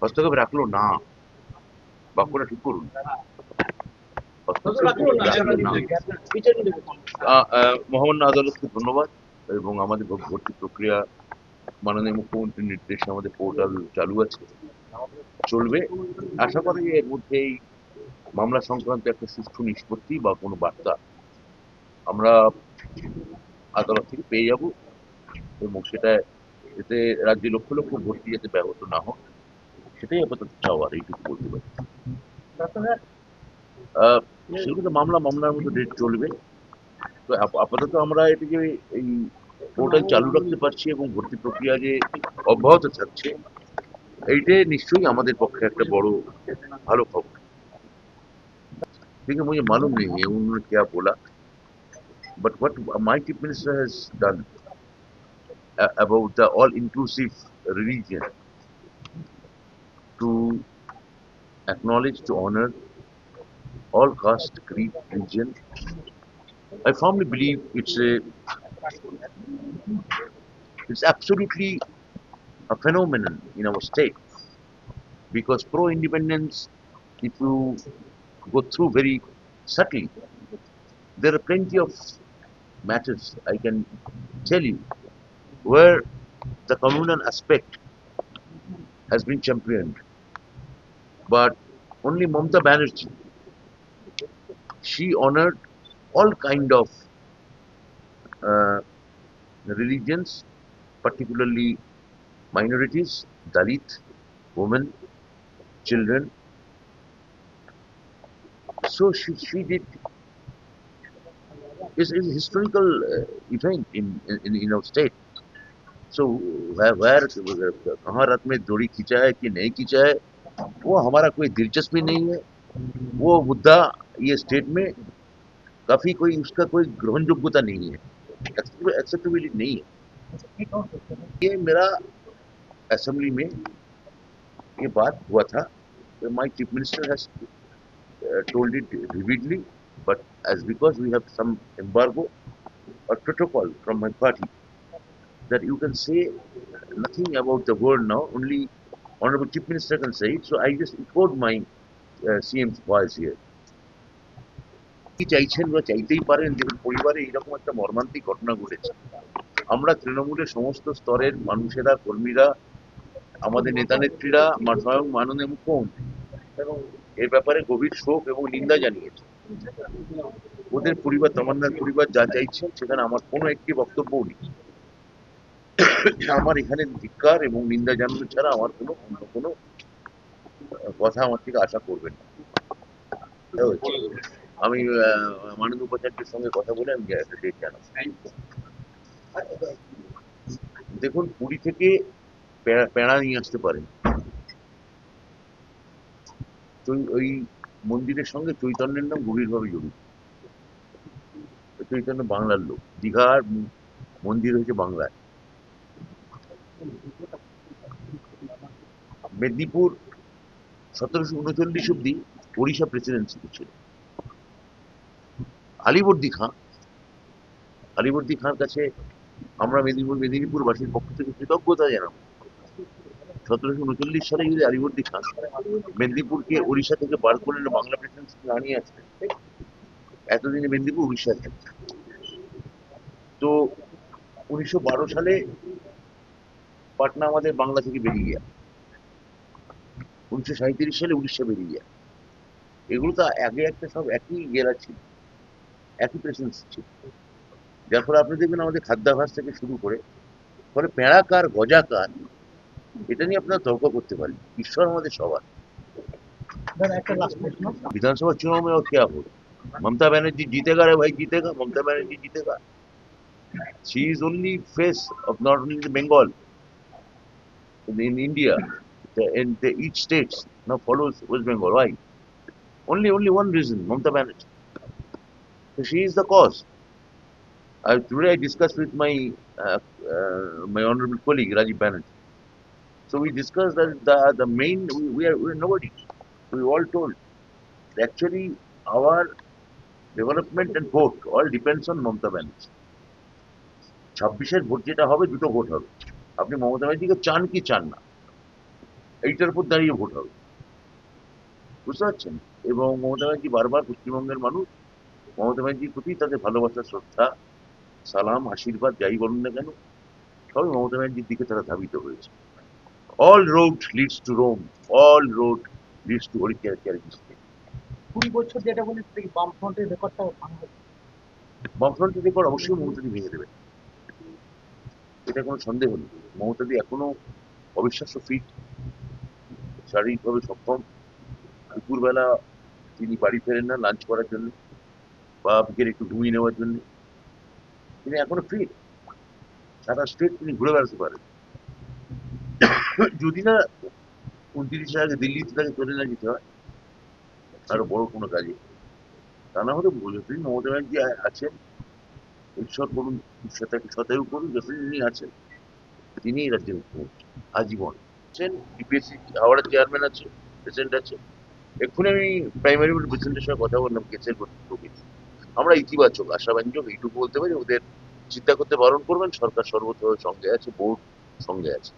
হস্তক্ষেপ রাখল না। বাক্যটা ঠিক করুন। মহামান্য আদালতকে ধন্যবাদ এবং আমাদের ভর্তি প্রক্রিয়া মাননীয় মুখ্যমন্ত্রীর নির্দেশে আমাদের পোর্টাল চালু আছে। চলবে। আশা করি এর মধ্যেই মামলা সংক্রান্ত একটা সুষ্ঠু নিষ্পত্তি বা কোনো বার্তা আমরা আদালত থেকে পেয়ে যাব এবং সেটা এতে রাজ্যে লক্ষ লক্ষ ভর্তি যাতে ব্যাহত না হোক সেটাই আপাতত চাওয়ার এইটুকু বলতে পারি আহ, সেগুলো মামলা মামলার মতো ডেট চলবে তো আপ- আপাতত আমরা এটিকে এই পোর্টাল চালু রাখতে পারছি এবং ভর্তি প্রক্রিয়া যে অব্যাহত থাকছে এইটাই নিশ্চয়ই আমাদের পক্ষে একটা বড় ভালো খবর देखिए मुझे मालूम नहीं है उन्होंने क्या बोला but what my chief minister has done about the all inclusive religion. To acknowledge to honor all caste creed religion. I firmly believe it's a it's absolutely a phenomenon in our state. Because pro-independence, if you go through very subtly, there are plenty of matters I can tell you where the communal aspect has been championed, but only Mamta Banerjee she honored all kind of uh, religions, particularly minorities, Dalit, women, children. So she, she did. It's a historical uh, event in, in in our state. Where, where कहाँ रात में जोड़ी खींचा है कि नहीं खींचा है वो हमारा कोई दिलचस्पी नहीं है। वो मुद्दा ये स्टेट में काफ़ी कोई उसका कोई ग्रहण योग्यता नहीं है। एक्सेप्टेबिलिटी नहीं है। ये मेरा असेंबली में ये बात हुआ था। My chief minister has told it vividly but as because we have some embargo or protocol from my party that you can say nothing about the word now only honorable chief minister can say it. So i just echoed my uh, cm's voice here. চাইছেন বা চাইতেই পারেন দেখুন পরিবারে একটা মর্মান্তিক ঘটনা ঘটেছে। আমরা তৃণমূলের সমস্ত স্তরের মানুষেরা কর্মীরা আমাদের নেতা নেত্রীরা মা- স্বয়ং মাননীয় মুখ্যমন্ত্রী এবং এর ব্যাপারে গভীর শোক এবং নিন্দা জানিয়েছে। ওদের পরিবার তমান্নার পরিবার যা চাইছেন সেখানে আমার কোনো একটি বক্তব্যও নেই। আমার এখানে ধিক্কার এবং নিন্দা জানানো ছাড়া আমার কোনো অন্য কোনো কথা আমার থেকে আশা করবেন না। আমি মাননীয় উপাচার্যের সঙ্গে কথা বলে আমি একটা ডেট জানাব দেখুন পুরী থেকে পেড়া- পেড়া নিয়ে আসতে পারেন। ওই মন্দিরের সঙ্গে চৈতন্যের নাম গভীরভাবে জড়িত। চৈতন্য বাংলার লোক। দীঘার মন্দির হয়েছে বাংলায়। মেদিনীপুর সতেরোশো উনচল্লিশ অব্দি ওড়িশা প্রেসিডেন্সি ছিল আলিবর্দী খাঁ, আলিবর্দী খাঁর কাছে আমরা মেদিনীপুর, মেদিনীপুরবাসীর পক্ষ থেকে কৃতজ্ঞতা জানাব। সতেরোশো উনচল্লিশ সালে যদি আলিবর্দী খান মেদিনীপুরকে উড়িষ্যা থেকে বার করে বাংলা প্রেসিডেন্সি আনিয়ে আসলেন এতদিনে মেদিনীপুর উড়িষ্যা তো উনিশশো বারো সালে পাটনা আমাদের বাংলা থেকে বেরিয়ে যায় উনিশশো সাঁত্রিশ সালে উড়িষ্যা বেরিয়ে যায় এগুলো তো আগে একটা সব একই জেলা ছিল একই প্রেসিডেন্সি ছিল যার ফলে আপনি দেখবেন আমাদের খাদ্যাভাস থেকে শুরু করে ফলে পেড়াকার গজাকার এটা নিয়ে আপনারা তর্ক করতে পারেন ঈশ্বর আমাদের সবার একটা লাস্ট প্রশ্ন विधानसभा चुनाव में और क्या हो ममता बनर्जी जीतेगा रे भाई जीतेगा ममता बनर्जी जीतेगा she is only face of not only the Bengal in, in India the, and the each states now follows West Bengal why only only one reason Mamta Banerjee so she is the cause I, today I discussed with my uh, uh, my honorable colleague Rajiv Banerjee so we discussed that the the main we, we are we are nobody we all told actually our development and vote all depends on Mamata Banerjee ছাব্বিশের vote যেটা হবে দুটো vote হবে আপনি মমতা ব্যানার্জিকে চান কি চান না এইটার উপর দাঁড়িয়ে ভোট হবে। বুঝতে পারছেন? এবং মমতা ব্যানার্জি বারবার পশ্চিমবঙ্গের মানুষ মমতা ব্যানার্জির প্রতি তাদের ভালোবাসা শ্রদ্ধা সালাম আশীর্বাদ যাই বলুন না কেন সবই মমতা ব্যানার্জির দিকে তারা ধাবিত হয়েছে। All road leads to Rome all road leads to হরিকেয়ার কুড়ি বছর যেটা বলে বামফ্রন্টের রেকর্ড অবশ্যই মমতাদি ভেঙে দেবেন এটা কোনো সন্দেহ নেই। মমতাদি এখনও অবিশ্বাস্য ফিট শারীরিকভাবে সক্ষম। দুপুরবেলা তিনি বাড়ি ফেরেন না লাঞ্চ করার জন্য বা বিকেলে একটু ঘুমিয়ে নেওয়ার জন্য। তিনি এখনও ফিট সারা স্টেট তিনি ঘুরে বেড়াতে পারেন। যদি না উনত্রিশে আগে দিল্লিতে তাকে চলে না যেতে হয় আরও বড় কোনো কাজে তা না হলে যতদিন মমতা ব্যানার্জি আছেন। ঈশ্বর করুন সেটাকে শতায়ু করুন যতদিন উনি আছেন, তিনি রাজ্যের মুখ্যমন্ত্রী, আজীবন। আছেন বিপিএসসি হাওড়ার চেয়ারম্যান আছে প্রেসিডেন্ট আছে। এক্ষুনি আমি প্রাইমারি বোর্ড প্রেসিডেন্টের সঙ্গে কথা বললাম, কেসের প্রকৃতি। আমরা ইতিবাচক, আশাব্যঞ্জক, এইটুকু বলতে পারি, ওদের চিন্তা করতে বারণ করবেন, সরকার সর্বত সঙ্গে আছে বোর্ড সঙ্গে আছে।